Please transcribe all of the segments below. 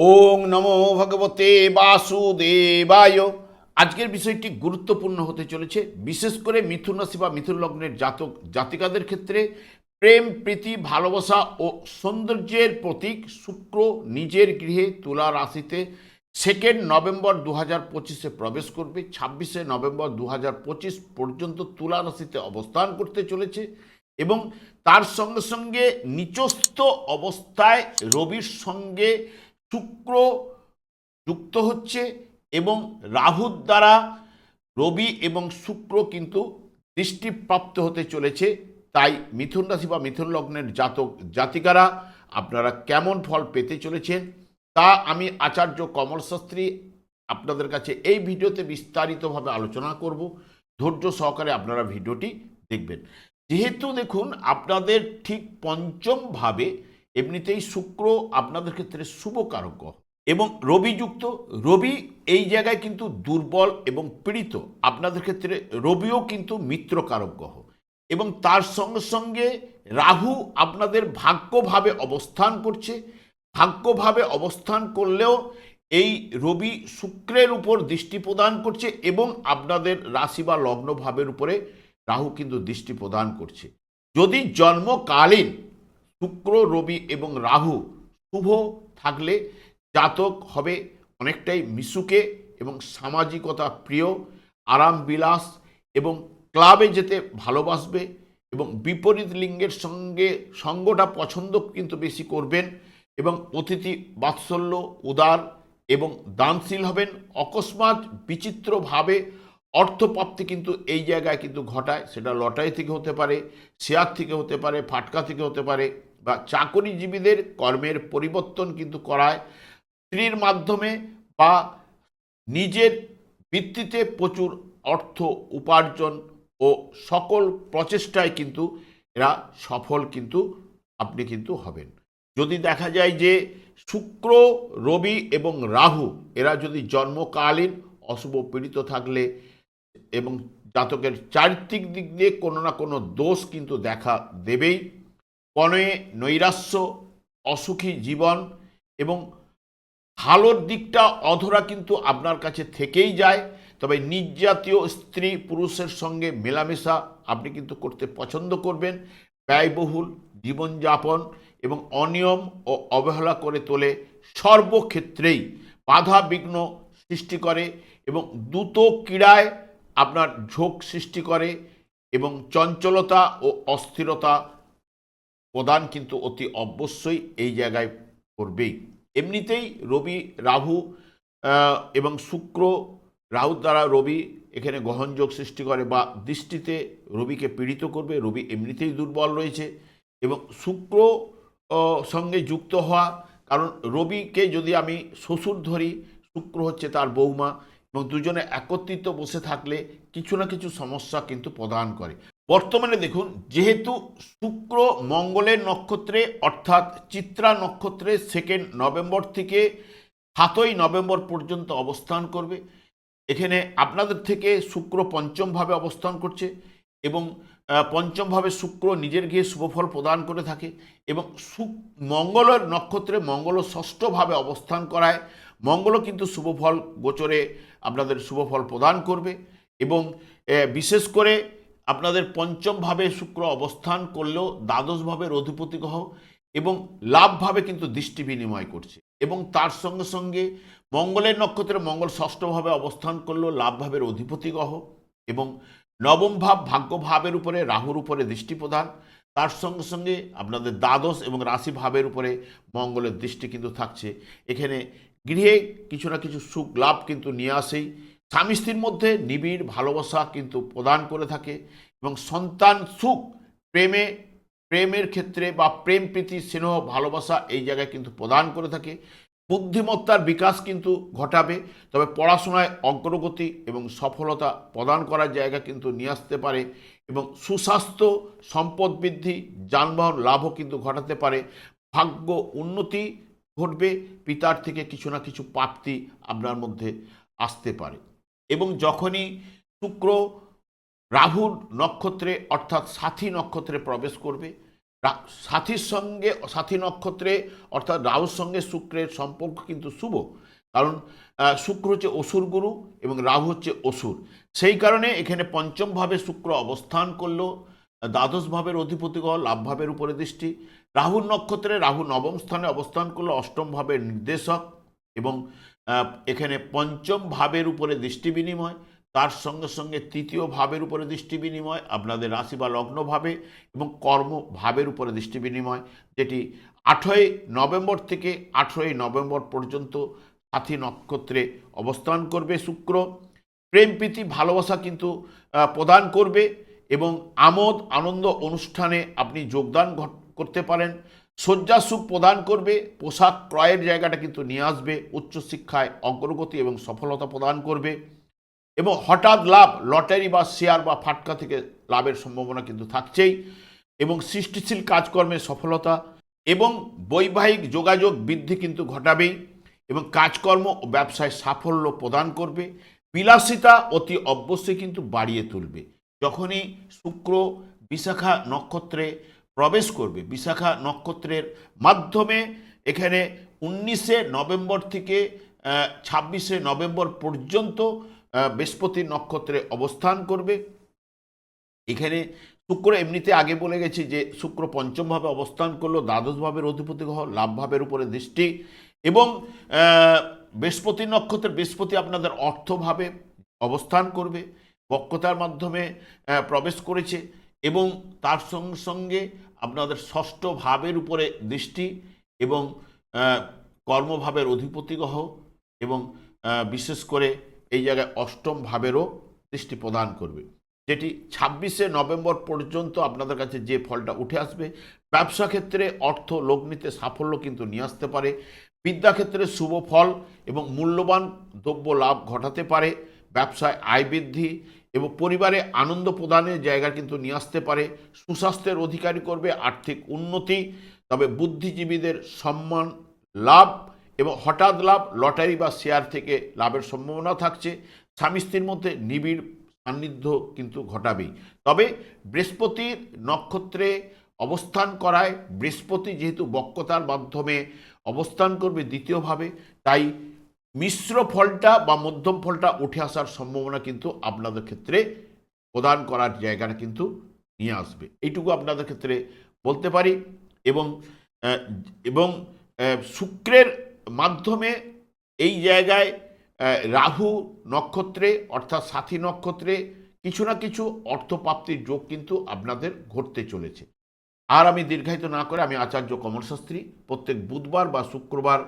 ওং নমো ভগবতে বাসুদেবায়। আজকের বিষয়টি গুরুত্বপূর্ণ হতে চলেছে। বিশেষ করে মিথুন রাশি বা মিথুন লগ্নের জাতক, জাতিকাদের ক্ষেত্রে প্রেম, প্রীতি, ভালোবাসা ও সৌন্দর্যের প্রতীক শুক্র নিজের গৃহে তুলা রাশিতে সেকেন্ড নভেম্বর দু হাজার পঁচিশে প্রবেশ করবে। ছাব্বিশে নভেম্বর দু হাজার পঁচিশ পর্যন্ত তুলা রাশিতে অবস্থান করতে চলেছে এবং তার সঙ্গে সঙ্গে নিচস্থ অবস্থায় রবির সঙ্গে শুক্র যুক্ত হচ্ছে এবং রাহুর দ্বারা রবি এবং শুক্র কিন্তু দৃষ্টিপ্রাপ্ত হতে চলেছে। তাই মিথুন রাশি বা মিথুন লগ্নের জাতক জাতিকারা আপনারা কেমন ফল পেতে চলেছেন তা আমি আচার্য কমল শাস্ত্রী আপনাদের কাছে এই ভিডিওতে বিস্তারিতভাবে আলোচনা করব। ধৈর্য সহকারে আপনারা ভিডিওটি দেখবেন। যেহেতু দেখুন, আপনাদের ঠিক পঞ্চমভাবে ভাবে এমনিতেই শুক্র আপনাদের ক্ষেত্রে শুভ কারক এবং রবি যুক্ত, রবি এই জায়গায় কিন্তু দুর্বল এবং পীড়িত। আপনাদের ক্ষেত্রে রবিও কিন্তু মিত্রকারক গ্রহ এবং তার সঙ্গে সঙ্গে রাহু আপনাদের ভাগ্যভাবে অবস্থান করছে। ভাগ্যভাবে অবস্থান করলেও এই রবি শুক্রের উপর দৃষ্টি প্রদান করছে এবং আপনাদের রাশি বা লগ্ন ভাবের উপরে রাহু কিন্তু দৃষ্টি প্রদান করছে। যদি জন্মকালীন শুক্র, রবি এবং রাহু শুভ থাকলে জাতক হবে অনেকটাই মিশুকে এবং সামাজিকতা প্রিয় আরাম বিলাস এবং ক্লাবে যেতে ভালোবাসবে এবং বিপরীত লিঙ্গের সঙ্গে সঙ্গটা পছন্দ কিন্তু বেশি করবেন এবং অতিথি বাৎসল্য, উদার এবং দানশীল হবেন। অকস্মাৎ বিচিত্রভাবে অর্থপ্রাপ্তি কিন্তু এই জায়গায় কিন্তু ঘটায়। সেটা লটারি থেকে হতে পারে, শেয়ার থেকে হতে পারে, ফাটকা থেকে হতে পারে বা চাকরিজীবীদের কর্মের পরিবর্তন কিন্তু করায় স্ত্রীর মাধ্যমে বা নিজের ভিত্তিতে প্রচুর অর্থ উপার্জন ও সকল প্রচেষ্টায় কিন্তু এরা সফল কিন্তু আপনি কিন্তু হবেন। যদি দেখা যায় যে শুক্র, রবি এবং রাহু এরা যদি জন্মকালীন অশুভ পীড়িত থাকলে এবং জাতকের চারিত্রিক দিক দিয়ে কোনো না কোনো দোষ কিন্তু দেখা দেবেই। কনয়ে নৈরাশ্য, অসুখী জীবন এবং ভালোর দিকটা অধরা কিন্তু আপনার কাছে থেকেই যায়। তবে নিজ জাতীয় স্ত্রী পুরুষের সঙ্গে মেলামেশা আপনি কিন্তু করতে পছন্দ করবেন। ব্যয়বহুল জীবনযাপন এবং অনিয়ম ও অবহেলা করে তোলে সর্বক্ষেত্রেই বাধা বিঘ্ন সৃষ্টি করে এবং দ্রুত ক্রীড়ায় আপনার ঝোঁক সৃষ্টি করে এবং চঞ্চলতা ও অস্থিরতা প্রদান কিন্তু অতি অবশ্যই এই জায়গায় করবেই। এমনিতেই রবি, রাহু এবং শুক্র, রাহু দ্বারা রবি এখানে গ্রহণযোগ সৃষ্টি করে বা দৃষ্টিতে রবিকে পীড়িত করবে, রবি এমনিতেই দুর্বল রয়েছে এবং শুক্র সঙ্গে যুক্ত হওয়া, কারণ রবিকে যদি আমি শ্বশুর ধরি, শুক্র হচ্ছে তার বৌমা এবং দুজনে একত্রিত বসে থাকলে কিছু না কিছু সমস্যা কিন্তু প্রদান করে। বর্তমানে দেখুন, যেহেতু শুক্র মঙ্গলের নক্ষত্রে, অর্থাৎ চিত্রা নক্ষত্রে সেকেন্ড নভেম্বর থেকে সাতই নভেম্বর পর্যন্ত অবস্থান করবে। এখানে আপনাদের থেকে শুক্র পঞ্চমভাবে অবস্থান করছে এবং পঞ্চমভাবে শুক্র নিজের গিয়ে শুভফল প্রদান করে থাকে এবং মঙ্গলের নক্ষত্রে মঙ্গল ষষ্ঠভাবে অবস্থান করায়। মঙ্গলও কিন্তু শুভফল গোচরে আপনাদের শুভফল প্রদান করবে এবং বিশেষ করে আপনাদের পঞ্চমভাবে শুক্র অবস্থান করলেও দ্বাদশভাবের অধিপতি গ্রহ এবং লাভভাবে কিন্তু দৃষ্টি বিনিময় করছে এবং তার সঙ্গে সঙ্গে মঙ্গলের নক্ষত্রে মঙ্গল ষষ্ঠভাবে অবস্থান করলেও লাভভাবের অধিপতি গ্রহ এবং নবম ভাব ভাগ্য ভাবের উপরে রাহুর উপরে দৃষ্টি প্রদান। তার সঙ্গে সঙ্গে আপনাদের দ্বাদশ এবং রাশি ভাবের উপরে মঙ্গলের দৃষ্টি কিন্তু থাকছে। এখানে গৃহে কিছু না কিছু সুখ লাভ কিন্তু নিয়ে আসেই স্বামী স্ত্রীর মধ্যে নিবিড় ভালোবাসা কিন্তু প্রদান করে থাকে এবং সন্তান সুখ, প্রেমে, প্রেমের ক্ষেত্রে বা প্রেম প্রীতি, স্নেহ, ভালোবাসা এই জায়গায় কিন্তু প্রদান করে থাকে। বুদ্ধিমত্তার বিকাশ কিন্তু ঘটাবে, তবে পড়াশোনায় অগ্রগতি এবং সফলতা প্রদান করার জায়গা কিন্তু নিয়ে আসতে পারে এবং সুস্বাস্থ্য, সম্পদ বৃদ্ধি, যানবাহন লাভও কিন্তু ঘটাতে পারে। ভাগ্য উন্নতি ঘটবে, পিতার থেকে কিছু না কিছু প্রাপ্তি আপনার মধ্যে আসতে পারে। এবং যখনই শুক্র রাহুর নক্ষত্রে অর্থাৎ সাথী নক্ষত্রে প্রবেশ করবে সাথীর সঙ্গে, সাথী নক্ষত্রে অর্থাৎ রাহুর সঙ্গে শুক্রের সম্পর্ক কিন্তু শুভ। কারণ শুক্র হচ্ছে অসুর গুরু এবং রাহু হচ্ছে অসুর। সেই কারণে এখানে পঞ্চমভাবে শুক্র অবস্থান করল দ্বাদশ ভাবের অধিপতি গ্রহ লাভ ভাবের উপরে দৃষ্টি। রাহুর নক্ষত্রে রাহু নবম স্থানে অবস্থান করল অষ্টম ভাবের নির্দেশক এবং এখানে পঞ্চম ভাবের উপরে দৃষ্টি বিনিময়, তার সঙ্গে সঙ্গে তৃতীয় ভাবের উপরে দৃষ্টি বিনিময়, আপনাদের রাশি বা লগ্ন ভাবে, এবং কর্ম ভাবের উপরে দৃষ্টি বিনিময়, যেটি আঠই নভেম্বর থেকে আঠেরোই নভেম্বর পর্যন্ত সাথী নক্ষত্রে অবস্থান করবে শুক্র। প্রেম, প্রীতি, ভালোবাসা কিন্তু প্রদান করবে, এবং আমোদ, আনন্দ অনুষ্ঠানে আপনি যোগদান করতে পারেন। শয্যা সুখ প্রদান করবে, পোশাক ক্রয়ের জায়গাটা কিন্তু নিয়ে আসবে, উচ্চশিক্ষায় অগ্রগতি এবং সফলতা প্রদান করবে এবং হঠাৎ লাভ, লটারি বা শেয়ার বা ফাটকা থেকে লাভের সম্ভাবনা কিন্তু থাকছেই এবং সৃষ্টিশীল কাজকর্মে সফলতা এবং বৈবাহিক যোগাযোগ বৃদ্ধি কিন্তু ঘটাবেই এবং কাজকর্ম ও ব্যবসায় সাফল্য প্রদান করবে। বিলাসিতা অতি অবশ্যই কিন্তু বাড়িয়ে তুলবে। যখনই শুক্র, বিশাখা নক্ষত্রে প্রবেশ করবে বিশাখা নক্ষত্রের মাধ্যমে এখানে উনিশে নভেম্বর থেকে ছাব্বিশে নভেম্বর পর্যন্ত বৃহস্পতি নক্ষত্রে অবস্থান করবে। এখানে শুক্র এমনিতে আগে বলে গেছি যে শুক্র পঞ্চমভাবে অবস্থান করল, দ্বাদশ ভাবের অধিপতি গ্রহ, লাভ ভাবের উপরে দৃষ্টি এবং বৃহস্পতি নক্ষত্রের বৃহস্পতি আপনাদের অর্থভাবে অবস্থান করবে। বক্রতার মাধ্যমে প্রবেশ করেছে। এবং তার সঙ্গে সঙ্গে আপনাদের ষষ্ঠ ভাবের উপরে দৃষ্টি এবং কর্মভাবের অধিপতি গ্রহ এবং বিশেষ করে এই জায়গায় অষ্টম ভাবেরও দৃষ্টি প্রদান করবে। যেটি ছাব্বিশে নভেম্বর পর্যন্ত আপনাদের কাছে যে ফলটা উঠে আসবে, ব্যবসা ক্ষেত্রে অর্থ লগ্নিতে সাফল্য কিন্তু নিয়ে আসতে পারে বিদ্যাক্ষেত্রে শুভ ফল এবং মূল্যবান দ্রব্য লাভ ঘটাতে পারে, ব্যবসায় আয় বৃদ্ধি এবং পরিবারে আনন্দ প্রদানের জায়গা কিন্তু নিয়ে আসতে পারে। সুস্বাস্থ্যের অধিকারী করবে আর্থিক উন্নতি, তবে বুদ্ধিজীবীদের সম্মান লাভ এবং হঠাৎ লাভ, লটারি বা শেয়ার থেকে লাভের সম্ভাবনা থাকছে। স্বামী স্ত্রীর মধ্যে নিবিড় সান্নিধ্য কিন্তু ঘটাবেই। তবে বৃহস্পতির নক্ষত্রে অবস্থান করায়, বৃহস্পতি যেহেতু বক্রতার মাধ্যমে অবস্থান করবে দ্বিতীয়ভাবে, তাই মিশ্র ফলটা বা মধ্যম ফলটা উঠে আসার সম্ভাবনা কিন্তু আপনাদের ক্ষেত্রে প্রদান করার জায়গাটা কিন্তু নিয়ে আসবে। এইটুকু আপনাদের ক্ষেত্রে বলতে পারি এবং এবং শুক্রের মাধ্যমে এই জায়গায় রাহু নক্ষত্রে অর্থাৎ সাথী নক্ষত্রে কিছু না কিছু অর্থপ্রাপ্তির যোগ কিন্তু আপনাদের ঘটতে চলেছে। আর আমি দীর্ঘায়িত না করে আমি আচার্য কমল শাস্ত্রী প্রত্যেক বুধবার বা শুক্রবার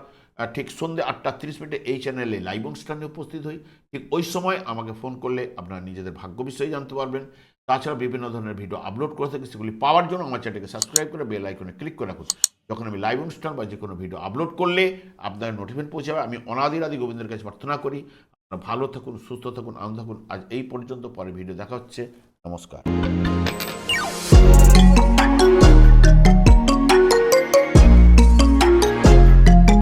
ঠিক সন্ধ্যে আটটা তিরিশ মিনিটে এই চ্যানেলে লাইভ অনুষ্ঠানে উপস্থিত হই। ঠিক ওই সময় আমাকে ফোন করলে আপনারা নিজেদের ভাগ্য বিষয়ে জানতে পারবেন। তাছাড়া বিভিন্ন ধরনের ভিডিও আপলোড করে থাকি, সেগুলি পাওয়ার জন্য আমার চ্যানেলকে সাবস্ক্রাইব করে বেল আইকনে ক্লিক করে রাখুন। যখন আমি লাইভ অনুষ্ঠান বা যে কোনো ভিডিও আপলোড করলে আপনার নোটিফিকেশন পৌঁছে যাবে। আমি অনাদির আদি গোবিন্দের কাছে প্রার্থনা করি, আপনারা ভালো থাকুন, সুস্থ থাকুন, আনন্দ থাকুন। আজ এই পর্যন্ত পরে ভিডিও দেখা হচ্ছে। নমস্কার।